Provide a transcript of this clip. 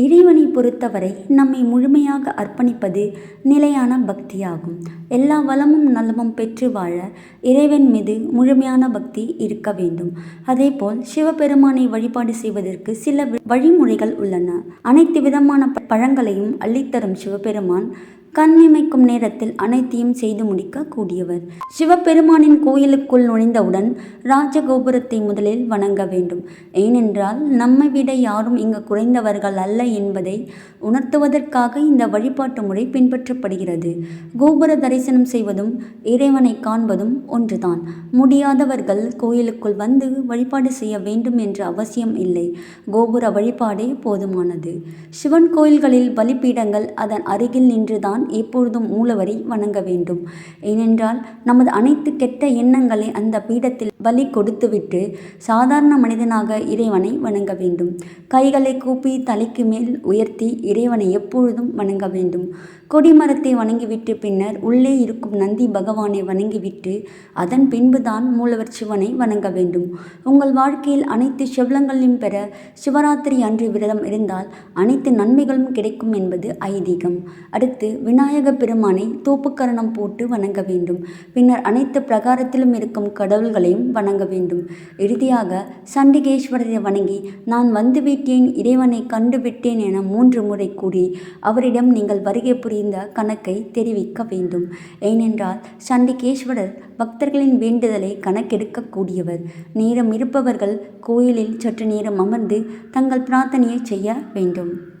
இறைவனை பொறுத்தவரை நம்மை முழுமையாக அர்ப்பணிப்பது நிலையான பக்தியாகும். எல்லா வளமும் நலமும் பெற்று வாழ இறைவன் மீது முழுமையான பக்தி இருக்க வேண்டும். அதேபோல் சிவபெருமானை வழிபாடு செய்வதற்கு சில வழிமுறைகள் உள்ளன. அனைத்து விதமான ப- பழங்களையும் அள்ளித்தரும் சிவபெருமான் கண் இமைக்கும் நேரத்தில் அனைத்தையும் செய்து முடிக்க கூடியவர். சிவபெருமானின் கோயிலுக்குள் நுழைந்தவுடன் ராஜகோபுரத்தை முதலில் வணங்க வேண்டும். ஏனென்றால் நம்மை விட யாரும் இங்கு குறைந்தவர்கள் அல்ல என்பதை உணர்த்துவதற்காக இந்த வழிபாட்டு முறை பின்பற்றப்படுகிறது. கோபுர தரிசனம் செய்வதும் இறைவனை காண்பதும் ஒன்றுதான். முடியாதவர்கள் கோயிலுக்குள் வந்து வழிபாடு செய்ய வேண்டும் என்ற அவசியம் இல்லை. கோபுர வழிபாடே போதுமானது. சிவன் கோயில்களில் பலிபீடங்கள் அதன் அருகில் நின்றுதான் எப்பொழுதும் மூலவரை வணங்க வேண்டும். ஏனென்றால் நமது அனைத்து கெட்ட எண்ணங்களை அந்த பீடத்தில் பலி கொடுத்துவிட்டு சாதாரண மனிதனாக இறைவனை வணங்க வேண்டும். கைகளை கூப்பி தலைக்கு மேல் உயர்த்தி இறைவனை எப்பொழுதும் வணங்க வேண்டும். கொடிமரத்தை வணங்கிவிட்டு பின்னர் உள்ளே இருக்கும் நந்தி பகவானை வணங்கிவிட்டு அதன் பின்புதான் மூலவர் சிவனை வணங்க வேண்டும். உங்கள் வாழ்க்கையில் அனைத்து செவ்வளங்களையும் பெற சிவராத்திரி அன்று விரதம் இருந்தால் அனைத்து நன்மைகளும் கிடைக்கும் என்பது ஐதீகம். அடுத்து விநாயக பெருமானை தோப்புக்கரணம் போட்டு வணங்க வேண்டும். பின்னர் அனைத்து பிரகாரத்திலும் இருக்கும் கடவுள்களையும் வணங்க வேண்டும். இறுதியாக சண்டிகேஸ்வரரை வணங்கி நான் வந்துவிட்டேன் இறைவனை கண்டுவிட்டேன் என மூன்று முறை கூறி அவரிடம் நீங்கள் வருகை புரிந்த கணக்கை தெரிவிக்க வேண்டும். ஏனென்றால் சண்டிகேஸ்வரர் பக்தர்களின் வேண்டுதலை கணக்கெடுக்கக்கூடியவர். நேரம் இருப்பவர்கள் கோயிலில் சற்று நேரம் அமர்ந்து தங்கள் பிரார்த்தனையை செய்ய வேண்டும்.